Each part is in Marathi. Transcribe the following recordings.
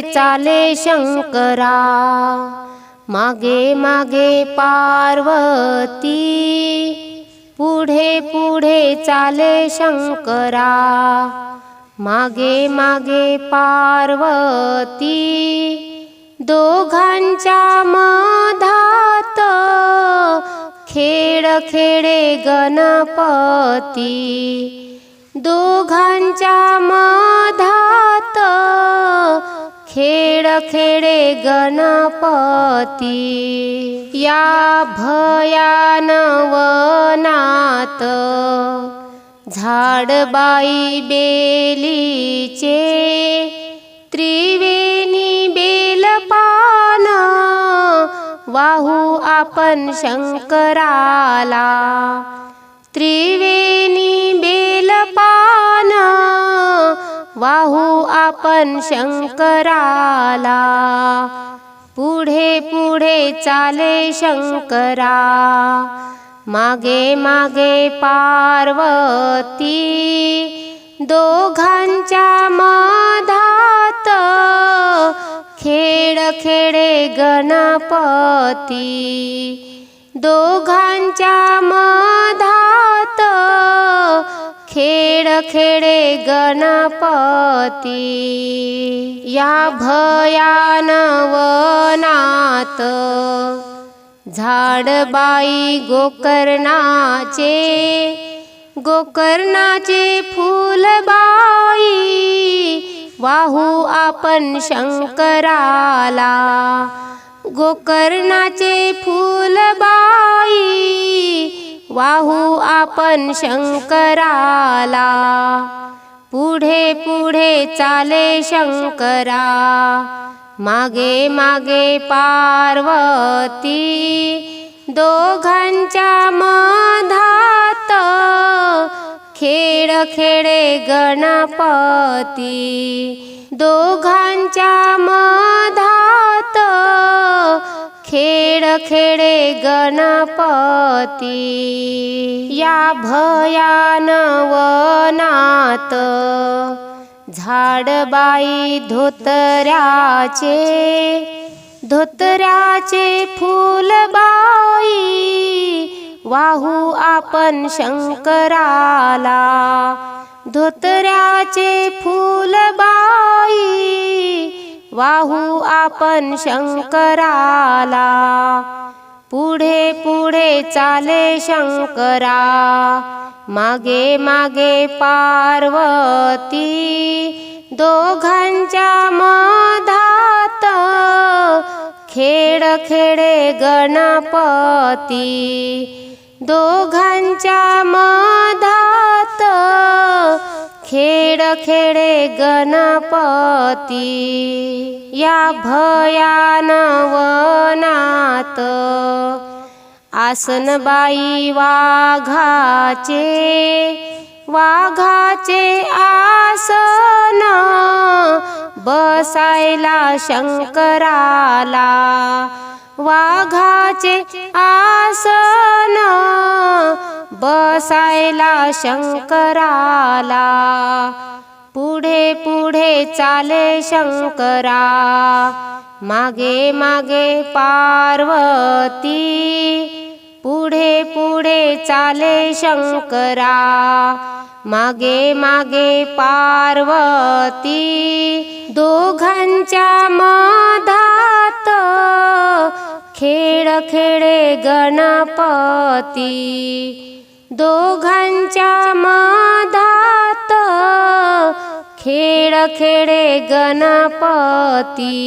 चाले शंकरा. मागे मागे पार्वती. पुढे पुढे चाले शंकरा. मागे मागे पार्वती. दोघांच्या मधात खेळ खेडे गणपती. दोघांच्या मधात खेळ खेळे गणपती या भयानवनात. झाडबाई बेलीचे त्रिवेणी बेलपान. वाहू आपण शंकराला त्रिवेणी पाहू आपण शंकराला. पुढे पुढे चाले शंकरा. मागे मागे पार्वती दोघांच्या मधात खेड खेडे गणपती. दोघांच्या मधात खेळ खेळे गणपती. या भयानवनात झाडबाई गोकर्णाचे गोकर्णाचे फुलबाई. वाहू आपण शंकराला गोकर्णाचे फुलबाई. वाहू आपण शंकराला. पुढे पुढे चाले शंकरा. मागे मागे पार्वती. दोघांच्या मधात खेळ खेळे गणपती. दोघांच्या मधात खेडखेडे गणपती. या भयानवनात झाडबाई धोतऱ्याचे धोतऱ्याचे फुलबाई. वाहू आपण शंकराला धोतऱ्याचे फुलबाई. वाहू आपण शंकराला. पुढे पुढे चाले शंकरा. मागे मागे पार्वती. दोघांच्या मधात खेड खेडे गणपती. दोघांच्या मधात खेड खेडे गणपती या भयान वनात आसनबाई वाघाचे वाघाचे आसन. बसायला शंकराला वाघाचे आसन बसायला शंकराला. पुढे पुढे चाले शंकरा. मागे मागे पार्वती. पुढे पुढे चाले शंकरा. मागे मागे पार्वती. दोघांच्या मा खेळ खेळे गणपती. दोघांच्या माधात खेळ खेळे गणपती.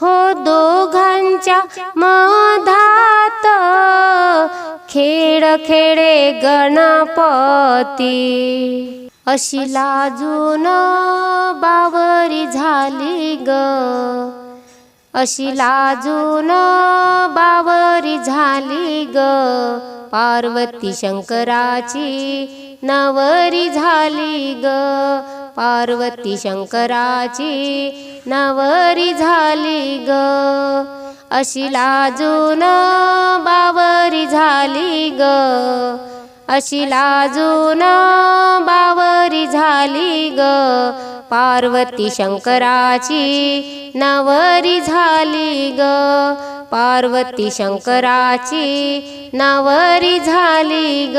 हो दोघांच्या मधात खेळ खेळे गणपती. अशी लाजून बावरी झाली ग. अशी लाजून बावरी झाली ग. पार्वती शंकराची नवरी झाली ग. पार्वती शंकराची नवरी झाली ग. अशी लाजून बावरी झाली ग. अशी लाजून बावरी झाली ग. पार्वती शंकराची नवरी झाली ग. पार्वती शंकराची नवरी झाली ग.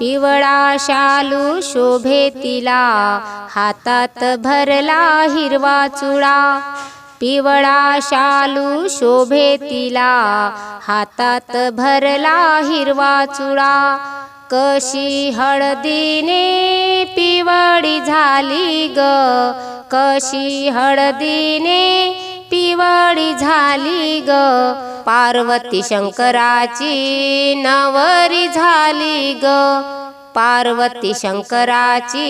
पिवळा शालू शोभे तिला. हातात भरला हिरवा चुडा पिवळा शालू शोभे तिला. हातात भरला हिरवा चुडा कशी हळदीने पिवळी झाली ग? कशी हळदीने पिवळी झाली ग? पार्वती शंकराची नवरी झाली ग. पार्वती शंकराची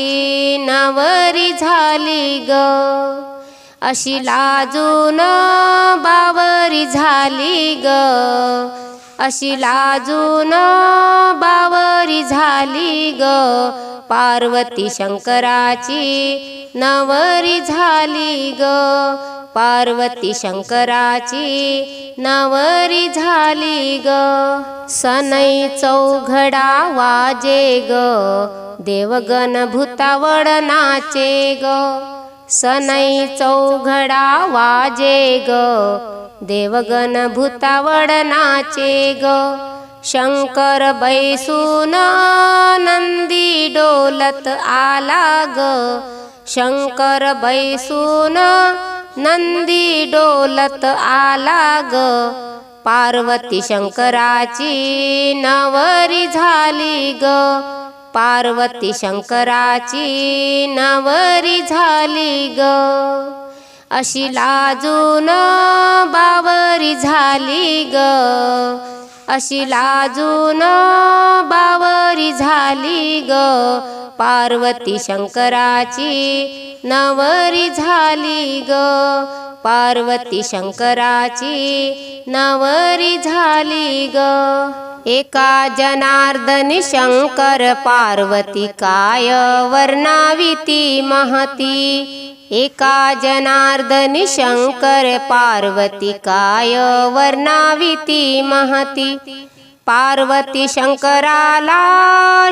नवरी झाली ग. अशी लाजून बावरी झाली ग. अशी लाजून बावरी झाली ग. पार्वती शंकराची नवरी झाली ग. पार्वती शंकराची नवरी झाली ग. सनई चौघडा वाजे ग. देवगण भूतावड नाचे ग. सनई चौघडा वाजे ग. देवगण भूतावड नाचे ग. शंकर बैसून नंदी डोलत आला ग. शंकर बैसून नंदी डोलत आला ग. पार्वती शंकराची नवरी झाली ग. पार्वती शंकराची नवरी झाली ग. अशी लाजून बावरी झाली ग. अशी लाजून बावरी झाली ग. पार्वती शंकराची नवरी झाली ग. पार्वती शंकराची नवरी झाली ग. एका जनार्दन शंकर पार्वती काय वर्णाविती महती. एका जनार्दन शंकर पार्वती काय वर्णाविती महती। पार्वती शंकराला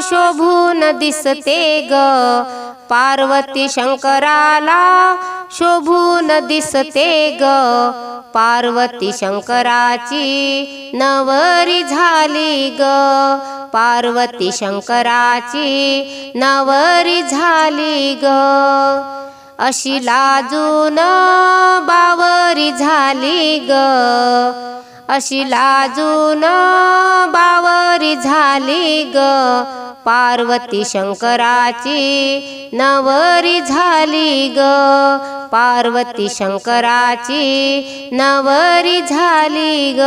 शोभून दिसते ग पार्वती शंकराला शोभून दिसते ग पार्वती शंकराची नवरी झाली ग। पार्वती शंकराची नवरी झाली ग। अशी लाजून बावरी झाली ग. अशी लाजून बावरी झाली ग. पार्वती शंकराची नवरी झाली ग. पार्वती शंकराची नवरी झाली ग.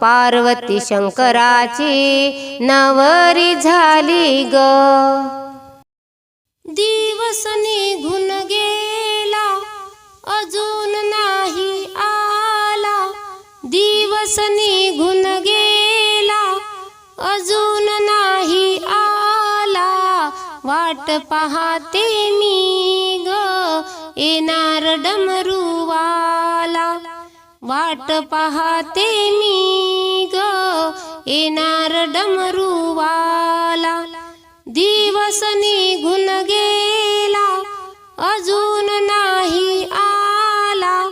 पार्वती शंकराची नवरी झाली ग. दिवस निघून गेला. अजून नाही आला. दिवस निघून गेला. अजून नाही आला. वाट पाहते मी ग. येणार डमरूवाला. वाट पाहते मी ग. येणार डमरूवाला. दिवस निघून गेला अजून नाही आला.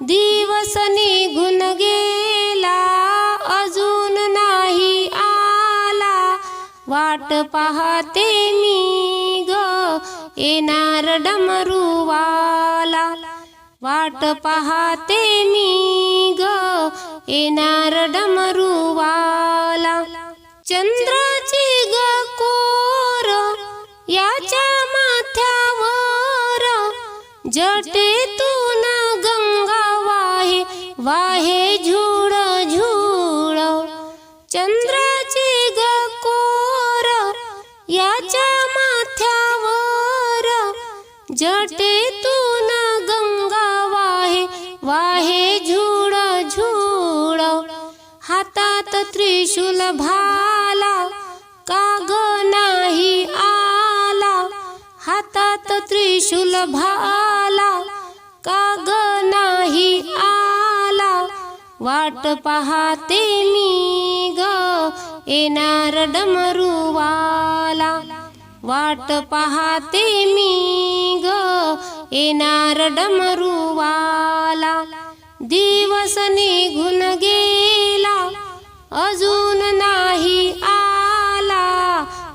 दिवस निघून गेला अजून नाही आला. वाट पाहते मी ग येणार डमरूवाला. वाट पाहते मी ग येणार डमरूवाला. चंद्र याच्या माथ्यावर जटेतून गंगा वाहे वाहे झुळ झुळ चंद्राची ग कोर याच्या माथ्यावर जटेतून गंगा वाहे वाहे झुळ झुळ हातात त्रिशूल भा हातात त्रिशूल भाला काग नाही आला. वाट पाहते मी ग येणार डमरुवाला. वाट पाहते मी ग येणार डमरुवाला. दिवस निघून गेला अजून नाही आला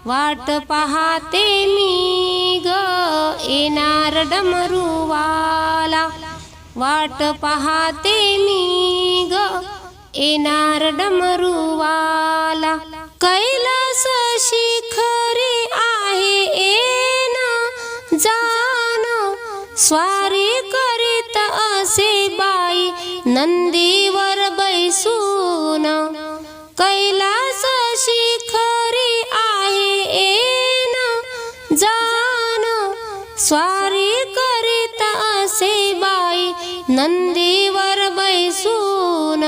वाट पाहते मी ग येणार डमरूवाला. वाट पाहते मी ग येणार डमरुवाला. कैलास शिखरी आहे येन जाण. स्वारी करीत असे बाई नंदीवर बैसून. कैलास स्वारी करीत असे बाई नंदीवर बैसून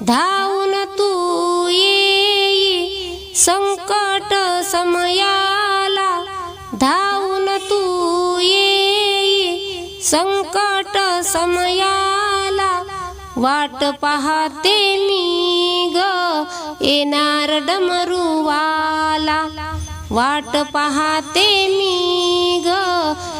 धावून तू येई. संकट समयाला धावून तू येई. संकट समयाला वाट पाहते मी ग येणार डमरुवाला. वाट पाहते मी ग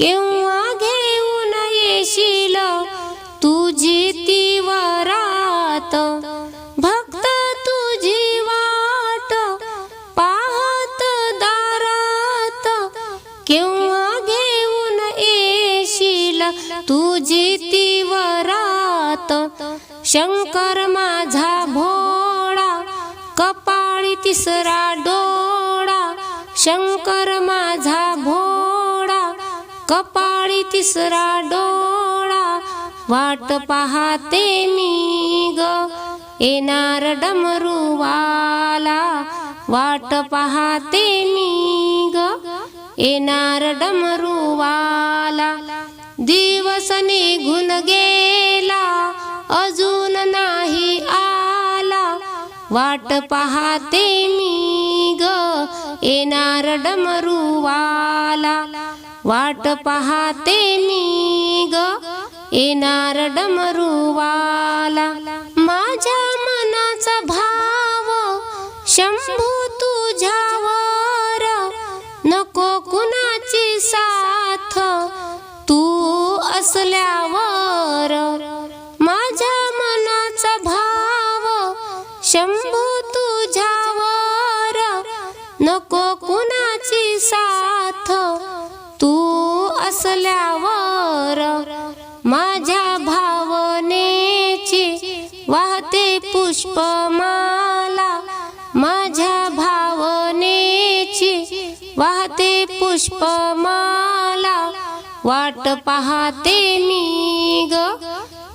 केव्हा घेऊन येशील? तुझी ती वरात. भक्त तुझी वाट पाहत दारात. केव्हा घेऊन येशील? तुझी ती वरात. शंकर माझा भोळा कपाळी तिसरा डोळा. शंकर माझा भोळा कपाळी तिसरा डोळा वाट पाहते मी ग. येणार डमरूवाला वाट पाहते मी ग. येणार डमरूवाला दिवस निघून गेला अजून नाही आला. वाट पाहते मी ग. येणार डमरूवाला वाट पाहते मी ग येणार डमरुवाला. असल्यावर माझ्या भावनेची वाहते पुष्पमाला. माझ्या भावनेची वाहते पुष्पमाला. वाट पाहते मी ग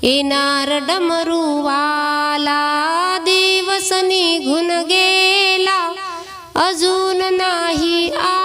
येणार डमरुवाला. दिवस निघून गेला अजून नाही आ